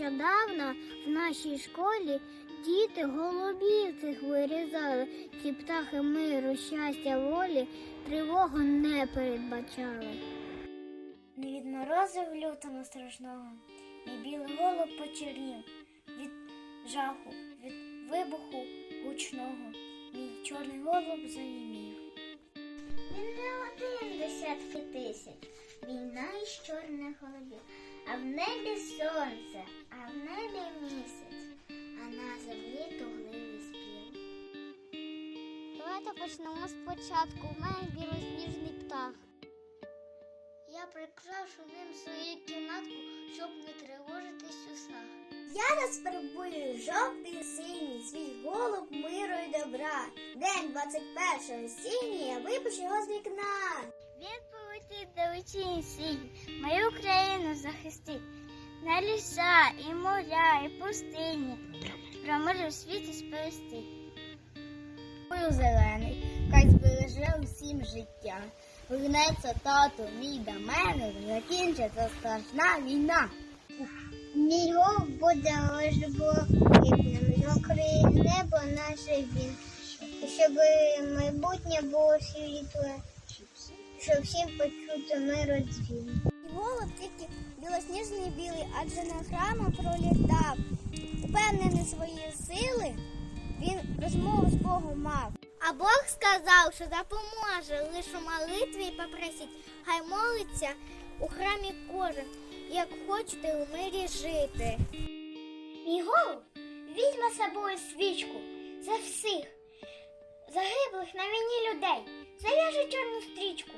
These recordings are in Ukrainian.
Нещодавно в нашій школі діти голубів цих вирізали. Ці птахи миру, щастя, волі тривогу не передбачали. Не від морозив лютого страшного, мій білий голуб почернів від жаху, від вибуху гучного, мій чорний голуб занімів. Він не один десятки тисяч, війна із чорних голубів, а в небі сонце, небі місяць, а на землі тугливий спів. Давайте почнемо спочатку. У мене білосніжний птах. Я прикрашу ним свою кімнатку, щоб не тривожитись у снах. Я розфарбую жовтий синій, свій голуб миру і добра. День 21 сіння, я випущу його з вікна. Він полетить далечінь сінь, мою країну захистить. Ліса і моря, і пустині. Про мир у світі сповістить. Ой, зелений, хай збереже усім життя. Вернеться тату мій до мене, закінчиться страшна війна. Мій голуб буде блакитним, мокре небо наше він, щоб майбутнє було світле, щоб всім почути миру дзвін. Голуб тільки білосніжний білий, адже на храма пролітав. Упевнений свої сили, він розмову з Богом мав. А Бог сказав, що допоможе лише у молитві попросить, хай молиться у храмі кожен, як хочете у мирі жити. Мій голуб візьме з собою свічку за всіх загиблих на війні людей, зав'яже чорну стрічку,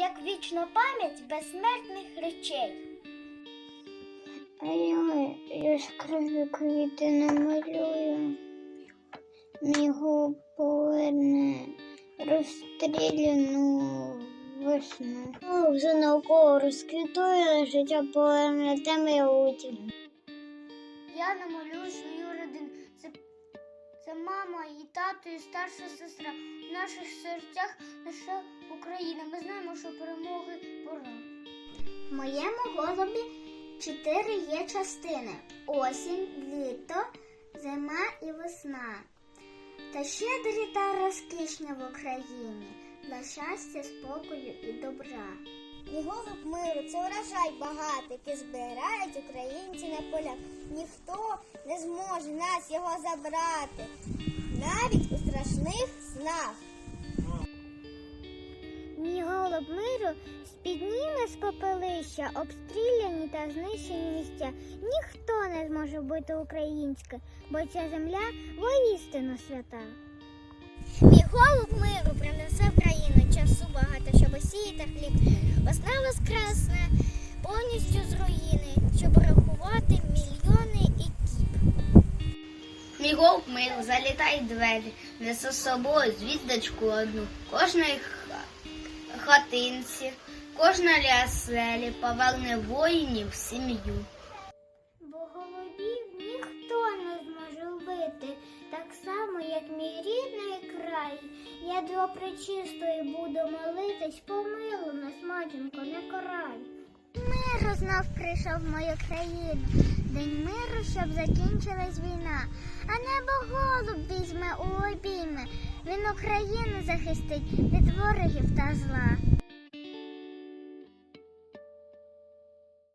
як вічну пам'ять безсмертних речей. А я яскраві квіти намалюю. Мій поверне розстріляну весну. Ну, вже навколо розквітує, життя поверне темряву. Я намалюю свою родину. Це, це мама і тато, і старша сестра. В наших серцях наша Україна. Ми знаємо, що перемоги пора. В моєму голубі чотири є частини: осінь, літо, зима і весна. Та щедрі та розкішня в Україні для щастя, спокою і добра. І голуб миру це урожай багатий, який збирають українці на полях. Ніхто не зможе нас його забрати, навіть у страшних снах. Мій голуб миру спідніме з попелища, обстріляні та знищені місця. Ніхто не зможе бути українське, бо ця земля воістину свята. Мій голуб миру принесе в країну часу багато, щоб сіяти хліб. Весна воскресне повністю з руїни, щоб рахувати мільйони і кіп. Мій голуб миру залітай двері, несе з собою звіздочку одну. Кожної хатинці, кожна ляселі поверне воїнів в сім'ю. Бо голубів ніхто не зможе вбити, так само, як мій рідний край. Я до причистої буду молитись, помилу нас, матінко, не карай. Миру знов прийшов в мою країну, день миру, щоб закінчилась війна. А небо голуб візьме у обійми, він Україну захистить від ворогів та зла.